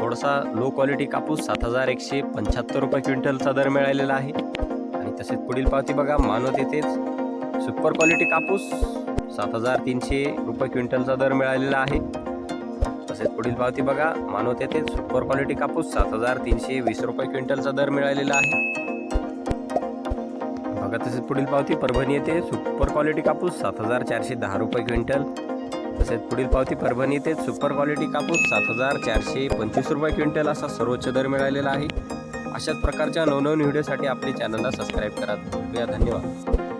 थोडासा low quality कापूस सात हजार एकशे पंच्याहत्तर रुपये क्विंटलचा दर मिळालेला आहे. आणि तसेच पुढील पावती बघा मानवत येथेच. सुपर क्वालिटी कापूस सात हजार तीनशे रुपये क्विंटलचा दर मिळालेला आहे. तसेच पुढील पावती बघा मानवत येथे सुपर क्वालिटी कापूस सात हजार तीनशे वीस रुपये क्विंटलचा दर मिळालेला आहे. बघा तसेच पुढील पावती परभणी येथे. सुपर क्वालिटी कापूस सात हजार चारशे दहा रुपये क्विंटल. तसेच पुढील पावती परभणी ते सुपर क्वालिटी कापूस सात हजार चारशे पंचवीस रुपये क्विंटल असा सर्वोच्च दर मिळालेला आहे. अशाच प्रकारच्या नवनवीन व्हिडिओसाठी आपले चॅनलला सबस्क्राईब करा. धन्यवाद.